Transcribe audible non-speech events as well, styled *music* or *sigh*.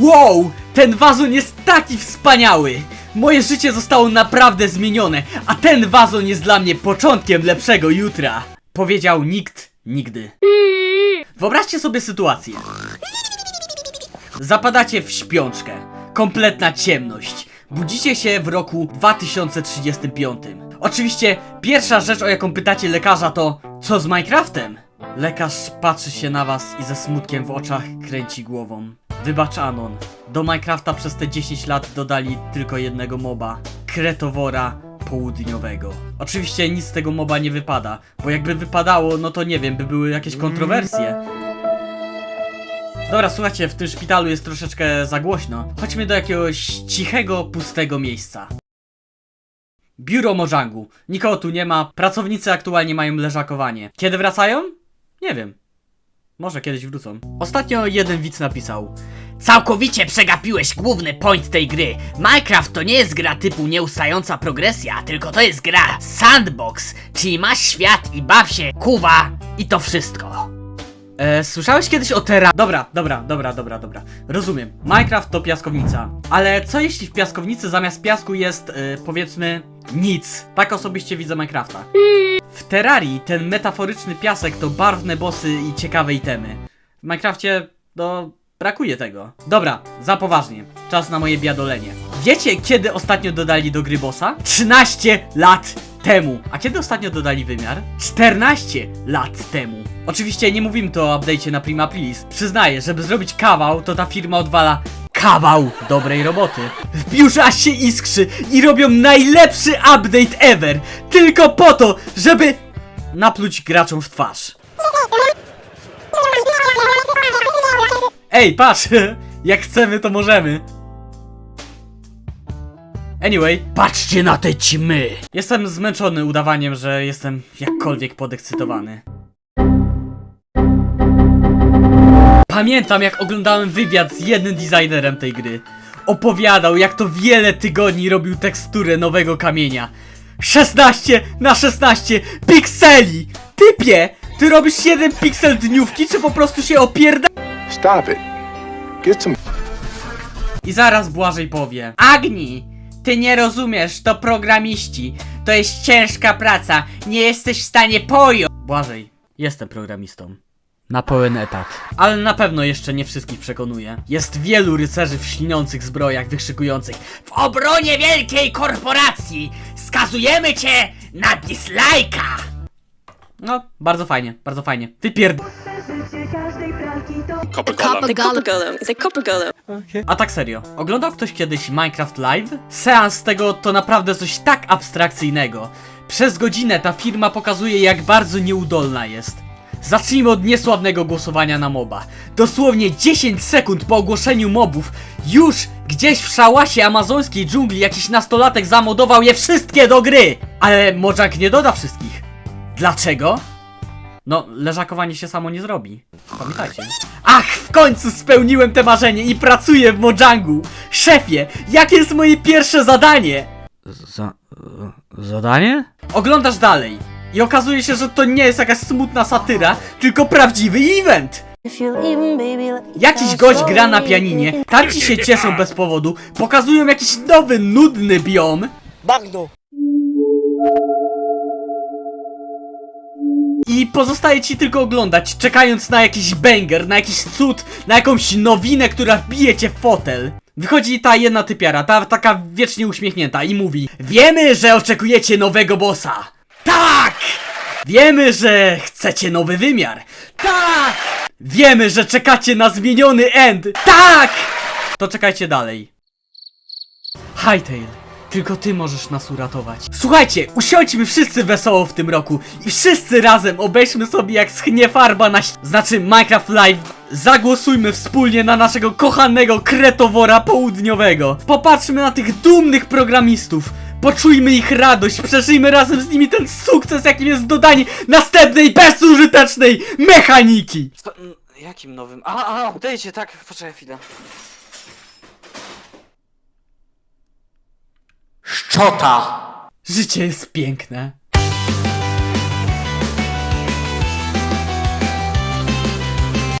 Wow, ten wazon jest taki wspaniały! Moje życie zostało naprawdę zmienione, a ten wazon jest dla mnie początkiem lepszego jutra. Powiedział nikt nigdy. Wyobraźcie sobie sytuację. Zapadacie w śpiączkę. Kompletna ciemność. Budzicie się w roku 2035. Oczywiście pierwsza rzecz o jaką pytacie lekarza to co z Minecraftem? Lekarz patrzy się na was i ze smutkiem w oczach kręci głową. Wybacz Anon, do Minecrafta przez te 10 lat dodali tylko jednego moba. Kretowora południowego. Oczywiście nic z tego moba nie wypada, bo jakby wypadało, no to nie wiem, by były jakieś kontrowersje. Dobra, słuchajcie, w tym szpitalu jest troszeczkę za głośno. Chodźmy do jakiegoś cichego, pustego miejsca. Biuro Mojangu. Nikogo tu nie ma. Pracownicy aktualnie mają leżakowanie. Kiedy wracają? Nie wiem. Może kiedyś wrócą. Ostatnio jeden widz napisał. Całkowicie przegapiłeś główny point tej gry. Minecraft to nie jest gra typu nieustająca progresja, tylko to jest gra sandbox, czyli masz świat i baw się, kuwa i to wszystko. E, słyszałeś kiedyś o Terra... Dobra, dobra, dobra, dobra, dobra. Rozumiem. Minecraft to piaskownica. Ale co jeśli w piaskownicy zamiast piasku jest, e, powiedzmy, nic? Tak osobiście widzę Minecrafta. W Terrarii ten metaforyczny piasek to barwne bossy i ciekawe itemy. W Minecrafcie, no, brakuje tego. Dobra, za poważnie. Czas na moje biadolenie. Wiecie, kiedy ostatnio dodali do gry bossa? 13 lat temu. A kiedy ostatnio dodali wymiar? 14 lat temu. Oczywiście nie mówimy tu o update'cie na Prima Aprilis. Przyznaję, żeby zrobić kawał, to ta firma odwala kawał dobrej roboty. W biurze aż się iskrzy i robią najlepszy update ever. Tylko po to, żeby napluć graczom w twarz. Ej, patrz! *laughs* Jak chcemy, to możemy. Anyway, patrzcie na te ćmy! Jestem zmęczony udawaniem, że jestem jakkolwiek podekscytowany. Pamiętam, jak oglądałem wywiad z jednym designerem tej gry. Opowiadał, jak to wiele tygodni robił teksturę nowego kamienia. 16 na 16 pikseli! Typie! Ty robisz jeden piksel dniówki, czy po prostu się opierda... Stop it. Get some I zaraz Błażej powie Agni, ty nie rozumiesz, to programiści To jest ciężka praca, nie jesteś w stanie pojąć Błażej, jestem programistą na pełen etat. Ale na pewno jeszcze nie wszystkich przekonuje. Jest wielu rycerzy w śliniących zbrojach wykrzykujących W obronie wielkiej korporacji skazujemy cię na dislajka! No, bardzo fajnie, bardzo fajnie. Wypierd... Copper golem. The copper golem. It's a copper golem. A tak serio, oglądał ktoś kiedyś Minecraft Live? Seans tego to naprawdę coś tak abstrakcyjnego. Przez godzinę ta firma pokazuje jak bardzo nieudolna jest. Zacznijmy od niesławnego głosowania na moba. Dosłownie 10 sekund po ogłoszeniu mobów, już gdzieś w szałasie amazońskiej dżungli jakiś nastolatek zamodował je wszystkie do gry! Ale Mojang nie doda wszystkich. Dlaczego? No, leżakowanie się samo nie zrobi. Pamiętajcie. Ach, w końcu spełniłem te marzenie i pracuję w Mojangu! Szefie, jakie jest moje pierwsze zadanie? Za... zadanie? Oglądasz dalej. I okazuje się, że to nie jest jakaś smutna satyra, tylko prawdziwy event! Jakiś gość gra na pianinie, tamci się cieszą bez powodu, pokazują jakiś nowy, nudny biom. I pozostaje ci tylko oglądać, czekając na jakiś banger, na jakiś cud, na jakąś nowinę, która wbije cię w fotel. Wychodzi ta jedna typiara, ta taka wiecznie uśmiechnięta i mówi Wiemy, że oczekujecie nowego bossa! Tak! Wiemy, że chcecie nowy wymiar! Tak! Wiemy, że czekacie na zmieniony end! Tak! To czekajcie dalej. Hightail, tylko ty możesz nas uratować. Słuchajcie, usiądźmy wszyscy wesoło w tym roku i wszyscy razem obejrzmy sobie jak schnie farba na Znaczy Minecraft Live. Zagłosujmy wspólnie na naszego kochanego kretowora południowego. Popatrzmy na tych dumnych programistów. Poczujmy ich radość, przeżyjmy razem z nimi ten sukces, jakim jest dodanie następnej bezużytecznej mechaniki. Jakim nowym? A, a, update, tak, poczekaj chwilę. Życie jest piękne.